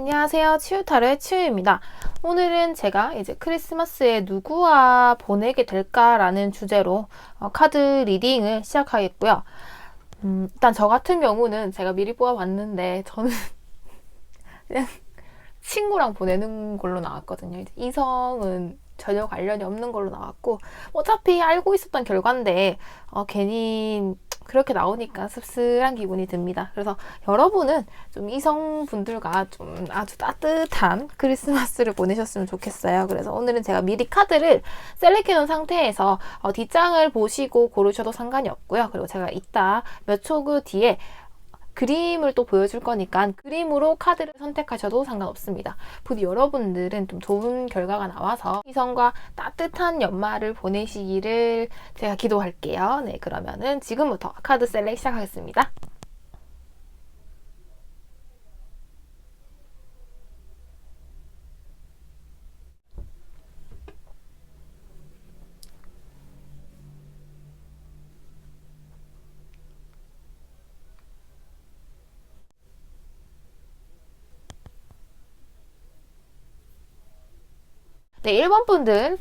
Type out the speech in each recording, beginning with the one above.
안녕하세요. 치유타로의 치유입니다. 오늘은 제가 이제 크리스마스에 누구와 보내게 될까라는 주제로 어, 카드 리딩을 시작하겠고요. 음, 일단 저 같은 경우는 제가 미리 뽑아봤는데 저는 그냥 친구랑 보내는 걸로 나왔거든요. 이성은 전혀 관련이 없는 걸로 나왔고 어차피 알고 있었던 결과인데 어, 괜히 그렇게 나오니까 씁쓸한 기분이 듭니다. 그래서 여러분은 좀 이성분들과 좀 아주 따뜻한 크리스마스를 보내셨으면 좋겠어요. 그래서 오늘은 제가 미리 카드를 셀렉해 놓은 상태에서 어, 뒷장을 보시고 고르셔도 상관이 없고요. 그리고 제가 이따 몇초그 뒤에 그림을 또 보여줄 거니까 그림으로 카드를 선택하셔도 상관없습니다. 부디 여러분들은 좀 좋은 결과가 나와서 이성과 따뜻한 연말을 보내시기를 제가 기도할게요. 네, 그러면은 지금부터 카드 셀렉 시작하겠습니다. 네, 1번 분들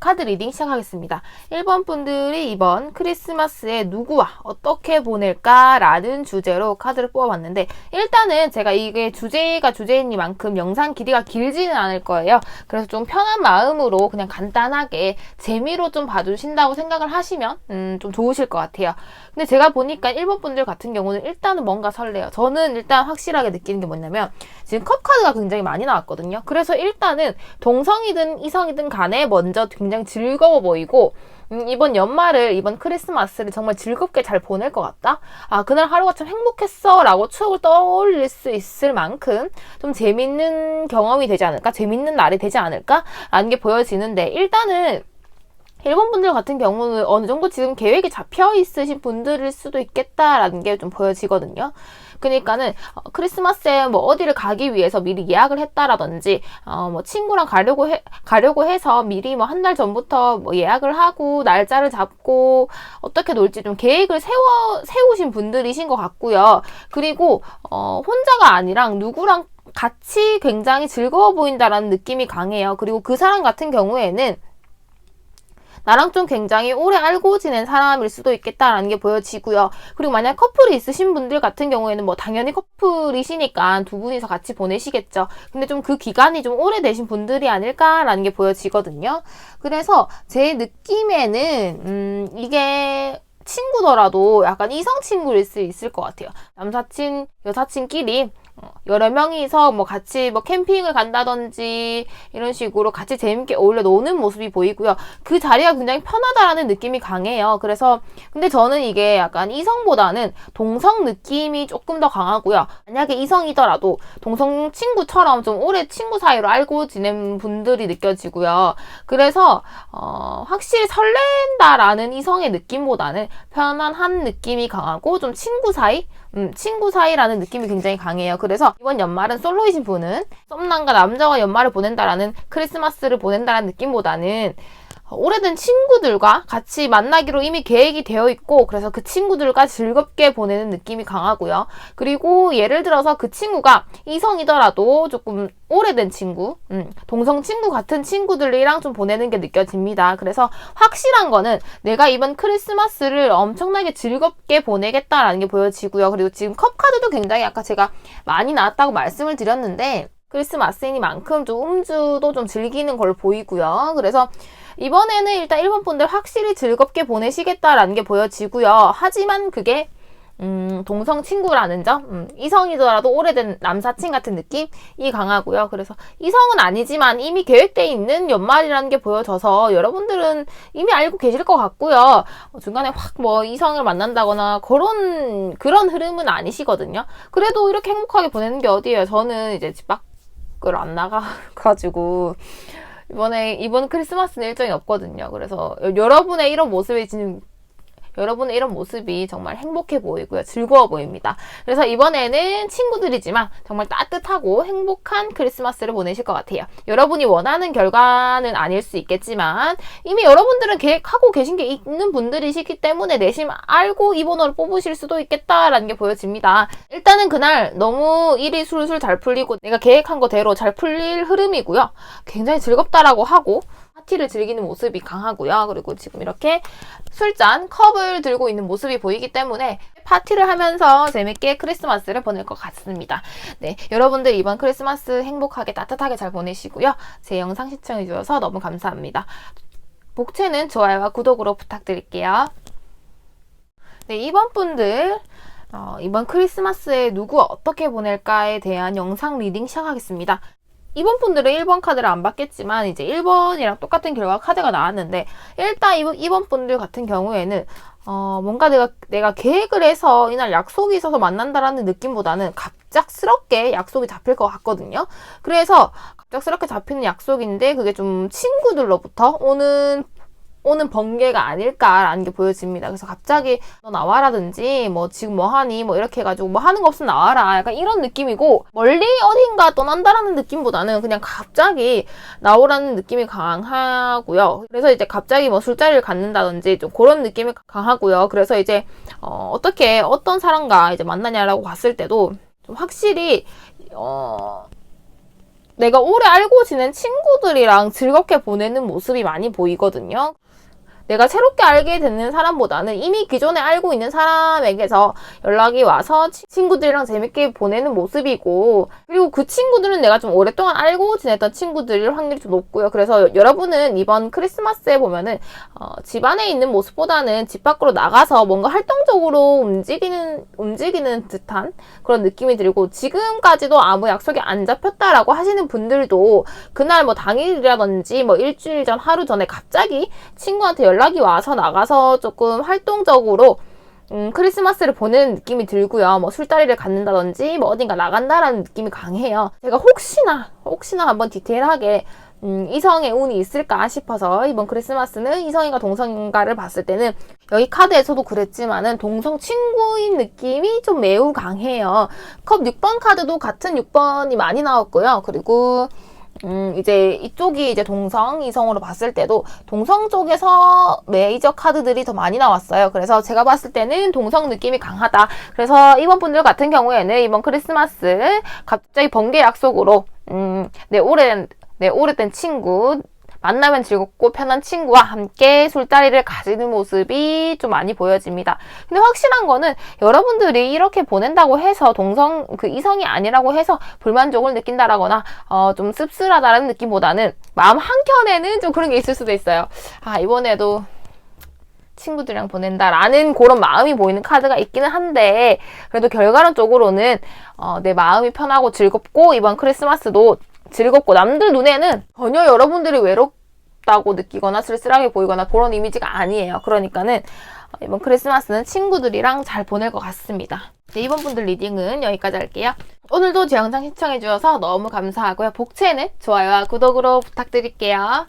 카드 리딩 시작하겠습니다. 1번 분들이 이번 크리스마스에 누구와 어떻게 보낼까라는 주제로 카드를 뽑아봤는데 일단은 제가 이게 주제가 주제이니만큼 영상 길이가 길지는 않을 거예요. 그래서 좀 편한 마음으로 그냥 간단하게 재미로 좀 봐주신다고 생각을 하시면 음, 좀 좋으실 것 같아요. 근데 제가 보니까 1번 분들 같은 경우는 일단은 뭔가 설레요. 저는 일단 확실하게 느끼는 게 뭐냐면 지금 컵 카드가 굉장히 많이 나왔거든요. 그래서 일단은 동성이든 이성이든 간에 먼저 굉장히 즐거워 보이고 음, 이번 연말을 이번 크리스마스를 정말 즐겁게 잘 보낼 것 같다. 아 그날 하루가 참 행복했어라고 추억을 떠올릴 수 있을 만큼 좀 재밌는 경험이 되지 않을까, 재밌는 날이 되지 않을까라는 게 보여지는데 일단은 일본 분들 같은 경우는 어느 정도 지금 계획이 잡혀 있으신 분들일 수도 있겠다라는 게 좀 보여지거든요. 그러니까는 어, 크리스마스에 뭐 어디를 가기 위해서 미리 예약을 했다라든지 어, 뭐 친구랑 가려고 해 가려고 해서 미리 뭐 한 달 전부터 뭐 예약을 하고 날짜를 잡고 어떻게 놀지 좀 계획을 세워 세우신 분들이신 것 같고요. 그리고 어, 혼자가 아니라 누구랑 같이 굉장히 즐거워 보인다라는 느낌이 강해요. 그리고 그 사람 같은 경우에는 나랑 좀 굉장히 오래 알고 지낸 사람일 수도 있겠다라는 게 보여지고요. 그리고 만약 커플이 있으신 분들 같은 경우에는 뭐 당연히 커플이시니까 두 분이서 같이 보내시겠죠. 근데 좀 그 기간이 좀 오래되신 분들이 아닐까라는 게 보여지거든요. 그래서 제 느낌에는 음 이게 친구더라도 약간 이성 친구일 수 있을 것 같아요. 남사친, 여사친끼리 어, 여러 명이서 뭐 같이 뭐 캠핑을 간다든지 이런 식으로 같이 재밌게 어울려 노는 모습이 보이고요. 그 자리가 굉장히 편하다라는 느낌이 강해요. 그래서 근데 저는 이게 약간 이성보다는 동성 느낌이 조금 더 강하고요. 만약에 이성이더라도 동성 친구처럼 좀 오래 친구 사이로 알고 지낸 분들이 느껴지고요. 그래서 어, 확실히 설렌다라는 이성의 느낌보다는 편안한 느낌이 강하고 좀 친구 사이 음, 친구 사이라는 느낌이 굉장히 강해요. 그래서 이번 연말은 솔로이신 분은 썸남과 남자와 연말을 보낸다라는 크리스마스를 보낸다라는 느낌보다는 오래된 친구들과 같이 만나기로 이미 계획이 되어 있고 그래서 그 친구들과 즐겁게 보내는 느낌이 강하고요. 그리고 예를 들어서 그 친구가 이성이더라도 조금 오래된 친구, 음, 동성 친구 같은 친구들이랑 좀 보내는 게 느껴집니다. 그래서 확실한 거는 내가 이번 크리스마스를 엄청나게 즐겁게 보내겠다라는 게 보여지고요. 그리고 지금 컵 카드도 굉장히 아까 제가 많이 나왔다고 말씀을 드렸는데 크리스마스이니만큼 좀 음주도 좀 즐기는 걸 보이고요. 그래서 이번에는 일단 일본 분들 확실히 즐겁게 보내시겠다라는 게 보여지고요. 하지만 그게 음, 동성 친구라는 점, 음, 이성이더라도 오래된 남사친 같은 느낌이 강하고요. 그래서 이성은 아니지만 이미 계획돼 있는 연말이라는 게 보여져서 여러분들은 이미 알고 계실 것 같고요. 어, 중간에 확 뭐 이성을 만난다거나 그런 그런 흐름은 아니시거든요. 그래도 이렇게 행복하게 보내는 게 어디예요? 저는 이제 집 밖을 안 나가가지고 이번에 이번 크리스마스는 일정이 없거든요. 그래서 여러분의 이런 모습이 지금 여러분의 이런 모습이 정말 행복해 보이고요. 즐거워 보입니다. 그래서 이번에는 친구들이지만 정말 따뜻하고 행복한 크리스마스를 보내실 것 같아요. 여러분이 원하는 결과는 아닐 수 있겠지만 이미 여러분들은 계획하고 계신 게 있는 분들이시기 때문에 내심 알고 이 번호를 뽑으실 수도 있겠다라는 게 보여집니다. 일단은 그날 너무 일이 술술 잘 풀리고 내가 계획한 거대로 잘 풀릴 흐름이고요. 굉장히 즐겁다라고 하고 파티를 즐기는 모습이 강하고요. 그리고 지금 이렇게 술잔, 컵을 들고 있는 모습이 보이기 때문에 파티를 하면서 재밌게 크리스마스를 보낼 것 같습니다. 네, 여러분들 이번 크리스마스 행복하게 따뜻하게 잘 보내시고요. 제 영상 시청해 주셔서 너무 감사합니다. 복채는 좋아요와 구독으로 부탁드릴게요. 네, 이번 분들 어, 이번 크리스마스에 누구 어떻게 보낼까에 대한 영상 리딩 시작하겠습니다. 이번 분들은 1번 카드를 안 받겠지만 이제 1번이랑 똑같은 결과 카드가 나왔는데 일단 이번, 이번 분들 같은 경우에는 어, 뭔가 내가, 내가 계획을 해서 이날 약속이 있어서 만난다라는 느낌보다는 갑작스럽게 약속이 잡힐 것 같거든요. 그래서 갑작스럽게 잡히는 약속인데 그게 좀 친구들로부터 오는 오는 번개가 아닐까라는 게 보여집니다. 그래서 갑자기 너 나와라든지 뭐 지금 뭐 하니 뭐 이렇게 해가지고 뭐 하는 거 없으면 나와라 약간 이런 느낌이고 멀리 어딘가 떠난다라는 느낌보다는 그냥 갑자기 나오라는 느낌이 강하고요. 그래서 이제 갑자기 뭐 술자리를 갖는다든지 좀 그런 느낌이 강하고요. 그래서 이제 어, 어떻게 어떤 사람과 이제 만나냐라고 봤을 때도 좀 확실히 어 내가 오래 알고 지낸 친구들이랑 즐겁게 보내는 모습이 많이 보이거든요. 내가 새롭게 알게 되는 사람보다는 이미 기존에 알고 있는 사람에게서 연락이 와서 친구들이랑 재밌게 보내는 모습이고 그리고 그 친구들은 내가 좀 오랫동안 알고 지냈던 친구들일 확률이 좀 높고요. 그래서 여러분은 이번 크리스마스에 보면은 어, 집 안에 있는 모습보다는 집 밖으로 나가서 뭔가 활동적으로 움직이는 움직이는 듯한 그런 느낌이 들고 지금까지도 아무 약속이 안 잡혔다라고 하시는 분들도 그날 뭐 당일이라든지 뭐 일주일 전 하루 전에 갑자기 친구한테 연락 연락이 와서 나가서 조금 활동적으로 음, 크리스마스를 보내는 느낌이 들고요. 뭐 술자리를 갖는다든지 뭐 어딘가 나간다라는 느낌이 강해요. 제가 혹시나 혹시나 한번 디테일하게 음, 이성의 운이 있을까 싶어서 이번 크리스마스는 이성인가 동성인가를 봤을 때는 여기 카드에서도 그랬지만은 동성 친구인 느낌이 좀 매우 강해요. 컵 6번 카드도 같은 6번이 많이 나왔고요. 그리고 음, 이제 이쪽이 이제 동성, 이성으로 봤을 때도 동성 쪽에서 메이저 카드들이 더 많이 나왔어요. 그래서 제가 봤을 때는 동성 느낌이 강하다. 그래서 이번 분들 같은 경우에는 이번 크리스마스 갑자기 번개 약속으로, 음, 내 오랜, 내 오래된 친구, 만나면 즐겁고 편한 친구와 함께 술자리를 가지는 모습이 좀 많이 보여집니다. 근데 확실한 거는 여러분들이 이렇게 보낸다고 해서 동성 그 이성이 아니라고 해서 불만족을 느낀다라거나 어, 좀 씁쓸하다는 느낌보다는 마음 한켠에는 좀 그런 게 있을 수도 있어요. 아 이번에도 친구들이랑 보낸다라는 그런 마음이 보이는 카드가 있기는 한데 그래도 결과론적으로는 어, 내 마음이 편하고 즐겁고 이번 크리스마스도 즐겁고 남들 눈에는 전혀 여러분들이 외롭다고 느끼거나 쓸쓸하게 보이거나 그런 이미지가 아니에요. 그러니까는 이번 크리스마스는 친구들이랑 잘 보낼 것 같습니다. 네, 이번 분들 리딩은 여기까지 할게요. 오늘도 제 영상 시청해주셔서 너무 감사하고요. 복채는 좋아요와 구독으로 부탁드릴게요.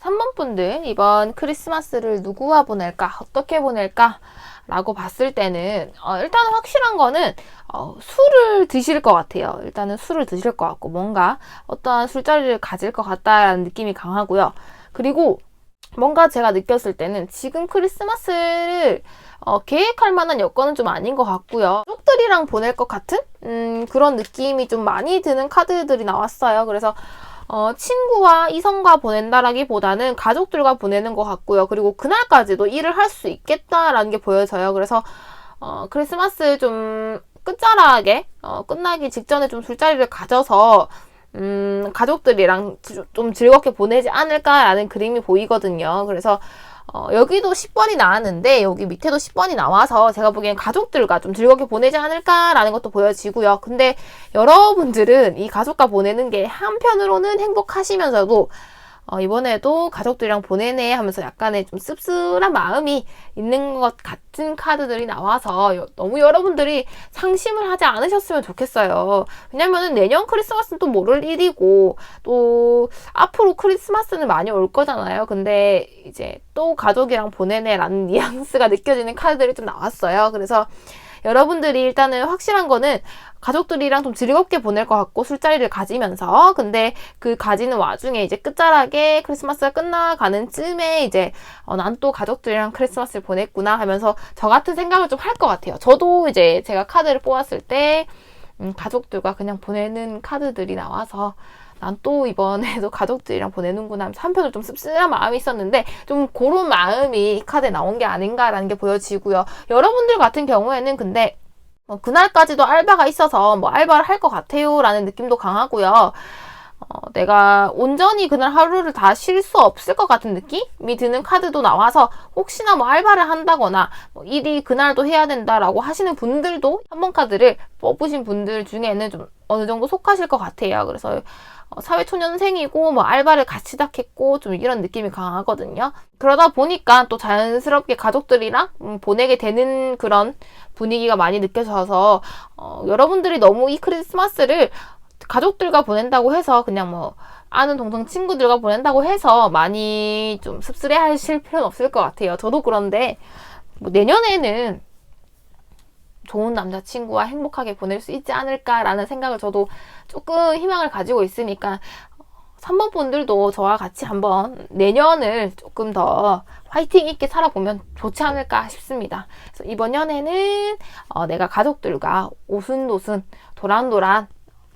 3번 분들 이번 크리스마스를 누구와 보낼까? 어떻게 보낼까? 라고 봤을 때는 어, 일단 확실한 거는 어, 술을 드실 것 같아요. 일단은 술을 드실 것 같고 뭔가 어떠한 술자리를 가질 것 같다라는 느낌이 강하고요. 그리고 뭔가 제가 느꼈을 때는 지금 크리스마스를 어, 계획할 만한 여건은 좀 아닌 것 같고요. 쪽들이랑 보낼 것 같은 음, 그런 느낌이 좀 많이 드는 카드들이 나왔어요. 그래서 어, 친구와 이성과 보낸다라기보다는 가족들과 보내는 것 같고요. 그리고 그날까지도 일을 할 수 있겠다라는 게 보여져요. 그래서 어, 크리스마스 좀 끝자락에 어, 끝나기 직전에 좀 술자리를 가져서 음, 가족들이랑 좀 즐겁게 보내지 않을까라는 그림이 보이거든요. 그래서 어, 여기도 10번이 나왔는데 여기 밑에도 10번이 나와서 제가 보기엔 가족들과 좀 즐겁게 보내지 않을까라는 것도 보여지고요. 근데 여러분들은 이 가족과 보내는 게 한편으로는 행복하시면서도 어, 이번에도 가족들이랑 보내네 하면서 약간의 좀 씁쓸한 마음이 있는 것 같은 카드들이 나와서 여- 너무 여러분들이 상심을 하지 않으셨으면 좋겠어요. 왜냐면은 내년 크리스마스는 또 모를 일이고 또 앞으로 크리스마스는 많이 올 거잖아요. 근데 이제 또 가족이랑 보내네라는 뉘앙스가 느껴지는 카드들이 좀 나왔어요. 그래서 여러분들이 일단은 확실한 거는 가족들이랑 좀 즐겁게 보낼 것 같고 술자리를 가지면서 근데 그 가지는 와중에 이제 끝자락에 크리스마스가 끝나가는 쯤에 이제 어, 난 또 가족들이랑 크리스마스를 보냈구나 하면서 저 같은 생각을 좀 할 것 같아요. 저도 이제 제가 카드를 뽑았을 때 음, 가족들과 그냥 보내는 카드들이 나와서 난 또 이번에도 가족들이랑 보내는구나 하면서 한편으로 좀 씁쓸한 마음이 있었는데 좀 그런 마음이 이 카드에 나온 게 아닌가라는 게 보여지고요. 여러분들 같은 경우에는 근데 어, 그날까지도 알바가 있어서 뭐 알바를 할 것 같아요 라는 느낌도 강하고요. 어, 내가 온전히 그날 하루를 다 쉴 수 없을 것 같은 느낌이 드는 카드도 나와서 혹시나 뭐 알바를 한다거나 뭐 일이 그날도 해야 된다라고 하시는 분들도 3번 카드를 뽑으신 분들 중에는 좀 어느 정도 속하실 것 같아요. 그래서 어, 사회초년생이고 뭐 알바를 같이 시작했고 좀 이런 느낌이 강하거든요. 그러다 보니까 또 자연스럽게 가족들이랑 음, 보내게 되는 그런 분위기가 많이 느껴져서 어, 여러분들이 너무 이 크리스마스를 가족들과 보낸다고 해서 그냥 뭐 아는 동성 친구들과 보낸다고 해서 많이 좀 씁쓸해 하실 필요는 없을 것 같아요. 저도 그런데 뭐 내년에는 좋은 남자친구와 행복하게 보낼 수 있지 않을까라는 생각을 저도 조금 희망을 가지고 있으니까 3번 분들도 저와 같이 한번 내년을 조금 더 화이팅 있게 살아보면 좋지 않을까 싶습니다. 그래서 이번 연애는 어, 내가 가족들과 오순도순 도란도란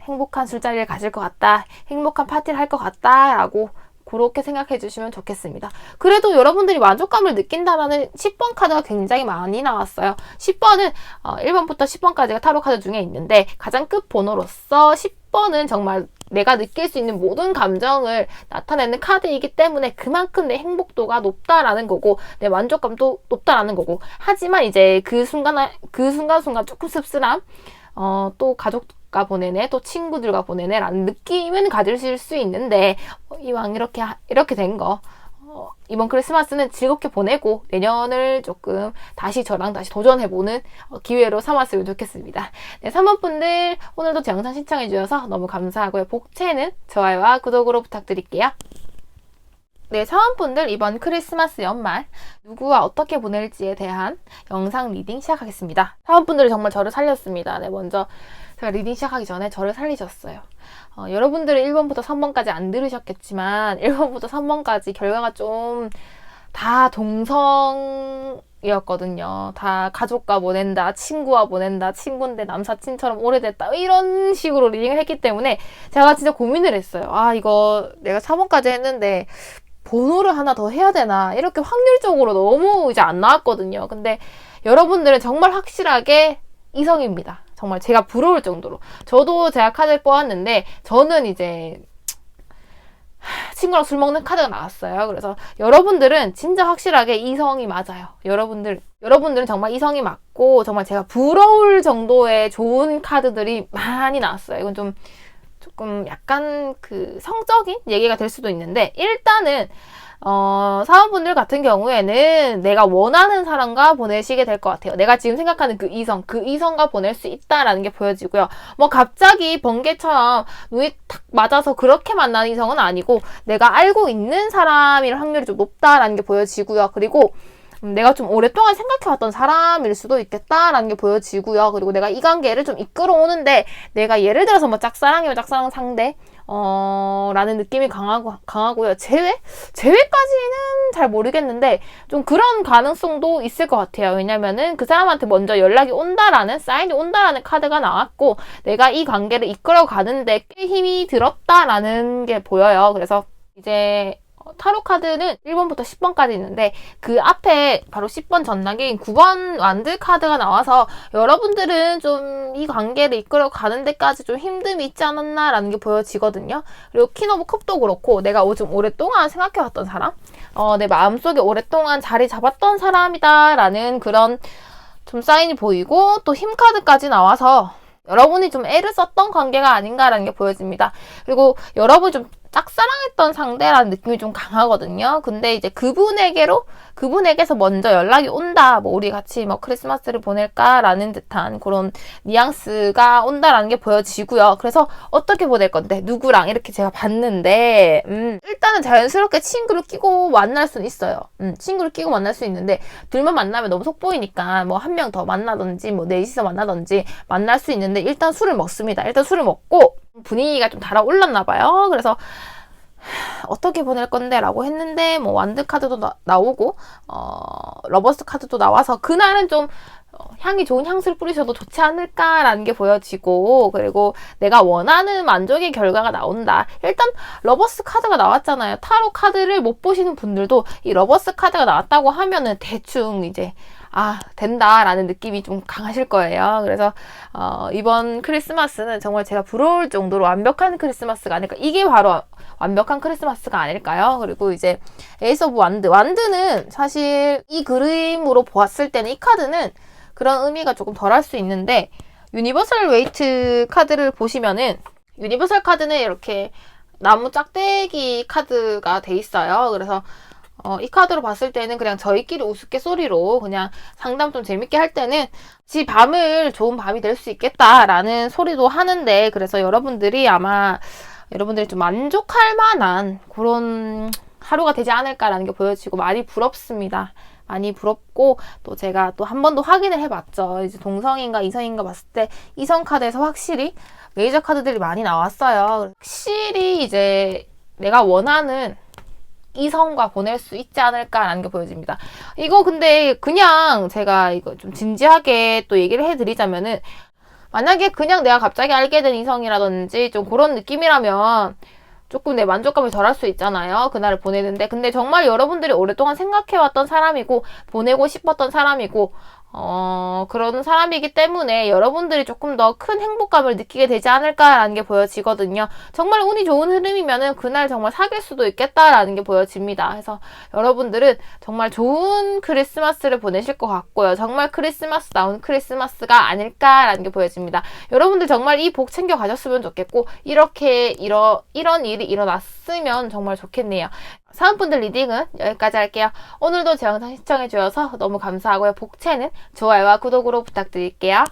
행복한 술자리를 가질 것 같다. 행복한 파티를 할 것 같다라고 그렇게 생각해 주시면 좋겠습니다. 그래도 여러분들이 만족감을 느낀다라는 10번 카드가 굉장히 많이 나왔어요. 10번은 어, 1번부터 10번까지가 타로 카드 중에 있는데 가장 끝 번호로서 10번은 정말 내가 느낄 수 있는 모든 감정을 나타내는 카드이기 때문에 그만큼 내 행복도가 높다라는 거고 내 만족감도 높다라는 거고 하지만 이제 그 순간 그 순간순간 조금 씁쓸함 어, 또 가족 과 보내네, 또 친구들과 보내네, 라는 느낌은 가지실 수 있는데, 어, 이왕 이렇게, 하- 이렇게 된 거, 어, 이번 크리스마스는 즐겁게 보내고, 내년을 조금 다시 저랑 다시 도전해보는 어, 기회로 삼았으면 좋겠습니다. 네, 3번 분들, 오늘도 제 영상 시청해주셔서 너무 감사하고요. 복채는 좋아요와 구독으로 부탁드릴게요. 네, 사원분들 이번 크리스마스 연말 누구와 어떻게 보낼지에 대한 영상 리딩 시작하겠습니다. 사원분들이 정말 저를 살렸습니다. 네, 먼저 제가 리딩 시작하기 전에 저를 살리셨어요. 어, 여러분들은 1번부터 3번까지 안 들으셨겠지만 1번부터 3번까지 결과가 좀 다 동성이었거든요. 다 가족과 보낸다, 친구와 보낸다, 친구인데 남사친처럼 오래됐다 이런 식으로 리딩을 했기 때문에 제가 진짜 고민을 했어요. 아 이거 내가 3번까지 했는데 번호를 하나 더 해야 되나 이렇게 확률적으로 너무 이제 안 나왔거든요. 근데 여러분들은 정말 확실하게 이성입니다. 정말 제가 부러울 정도로. 저도 제가 카드를 뽑았는데 저는 이제 친구랑 술 먹는 카드가 나왔어요. 그래서 여러분들은 진짜 확실하게 이성이 맞아요. 여러분들, 여러분들은 정말 이성이 맞고 정말 제가 부러울 정도의 좋은 카드들이 많이 나왔어요. 이건 좀 조금 약간 그 성적인 얘기가 될 수도 있는데 일단은 어, 사원분들 같은 경우에는 내가 원하는 사람과 보내시게 될 것 같아요. 내가 지금 생각하는 그 이성, 그 이성과 보낼 수 있다라는 게 보여지고요. 뭐 갑자기 번개처럼 눈이 탁 맞아서 그렇게 만난 이성은 아니고 내가 알고 있는 사람일 확률이 좀 높다라는 게 보여지고요. 그리고 음, 내가 좀 오랫동안 생각해왔던 사람일 수도 있겠다라는 게 보여지고요. 그리고 내가 이 관계를 좀 이끌어오는데 내가 예를 들어서 뭐 짝사랑이면 짝사랑 상대 어, 라는 느낌이 강하고, 강하고요. 제외? 제외까지는 잘 모르겠는데, 좀 그런 가능성도 있을 것 같아요. 왜냐면은 그 사람한테 먼저 연락이 온다라는, 사인이 온다라는 카드가 나왔고, 내가 이 관계를 이끌어 가는데 꽤 힘이 들었다라는 게 보여요. 그래서 이제, 어, 타로 카드는 1번부터 10번까지 있는데 그 앞에 바로 10번 전락인 9번 완드 카드가 나와서 여러분들은 좀 이 관계를 이끌어 가는 데까지 좀 힘듦이 있지 않았나라는 게 보여지거든요. 그리고 킹오브 컵도 그렇고 내가 좀 오랫동안 생각해왔던 사람, 어, 내 마음속에 오랫동안 자리 잡았던 사람이다라는 그런 좀 사인이 보이고 또 힘 카드까지 나와서 여러분이 좀 애를 썼던 관계가 아닌가라는 게 보여집니다. 그리고 여러분이 좀 짝사랑했던 상대라는 느낌이 좀 강하거든요. 근데 이제 그분에게로 그분에게서 먼저 연락이 온다. 뭐 우리 같이 뭐 크리스마스를 보낼까라는 듯한 그런 뉘앙스가 온다라는 게 보여지고요. 그래서 어떻게 보낼 건데 누구랑 이렇게 제가 봤는데 음, 일단은 자연스럽게 친구를 끼고 만날 수는 있어요. 음, 친구를 끼고 만날 수 있는데 둘만 만나면 너무 속보이니까 뭐 한 명 더 만나든지 뭐 넷이서 만나든지 만날 수 있는데 일단 술을 먹습니다. 일단 술을 먹고 분위기가 좀 달아올랐나 봐요. 그래서 어떻게 보낼 건데 라고 했는데 뭐 완드 카드도 나, 오고 어, 러버스 카드도 나와서 그날은 좀 어, 향이 좋은 향수를 뿌리셔도 좋지 않을까라는 게 보여지고 그리고 내가 원하는 만족의 결과가 나온다. 일단 러버스 카드가 나왔잖아요. 타로 카드를 못 보시는 분들도 이 러버스 카드가 나왔다고 하면은 대충 이제 아 된다라는 느낌이 좀 강하실 거예요. 그래서 어, 이번 크리스마스는 정말 제가 부러울 정도로 완벽한 크리스마스가 아닐까. 이게 바로 완벽한 크리스마스가 아닐까요? 그리고 이제 에이스 오브 완드. 완드는 사실 이 그림으로 보았을 때는 이 카드는 그런 의미가 조금 덜할 수 있는데 유니버설 웨이트 카드를 보시면은 유니버설 카드는 이렇게 나무 짝대기 카드가 돼 있어요. 그래서 어, 이 카드로 봤을 때는 그냥 저희끼리 우스갯소리로 그냥 상담 좀 재밌게 할 때는 지 밤을 좋은 밤이 될 수 있겠다라는 소리도 하는데 그래서 여러분들이 아마 여러분들이 좀 만족할 만한 그런 하루가 되지 않을까라는 게 보여지고 많이 부럽습니다. 많이 부럽고 또 제가 또 한 번 더 확인을 해봤죠. 이제 동성인가 이성인가 봤을 때 이성 카드에서 확실히 메이저 카드들이 많이 나왔어요. 확실히 이제 내가 원하는 이성과 보낼 수 있지 않을까라는 게 보여집니다. 이거 근데 그냥 제가 이거 좀 진지하게 또 얘기를 해드리자면은 만약에 그냥 내가 갑자기 알게 된 이성이라든지 좀 그런 느낌이라면 조금 내 만족감을 덜할 수 있잖아요. 그날을 보내는데. 근데 정말 여러분들이 오랫동안 생각해왔던 사람이고, 보내고 싶었던 사람이고, 어, 그런 사람이기 때문에 여러분들이 조금 더 큰 행복감을 느끼게 되지 않을까라는 게 보여지거든요. 정말 운이 좋은 흐름이면은 그날 정말 사귈 수도 있겠다라는 게 보여집니다. 그래서 여러분들은 정말 좋은 크리스마스를 보내실 것 같고요. 정말 크리스마스 나온 크리스마스가 아닐까라는 게 보여집니다. 여러분들 정말 이 복 챙겨 가셨으면 좋겠고, 이렇게, 이러, 이런 일이 일어났으면 정말 좋겠네요. 사은분들 리딩은 여기까지 할게요. 오늘도 제 영상 시청해주셔서 너무 감사하고요. 복채는 좋아요와 구독으로 부탁드릴게요.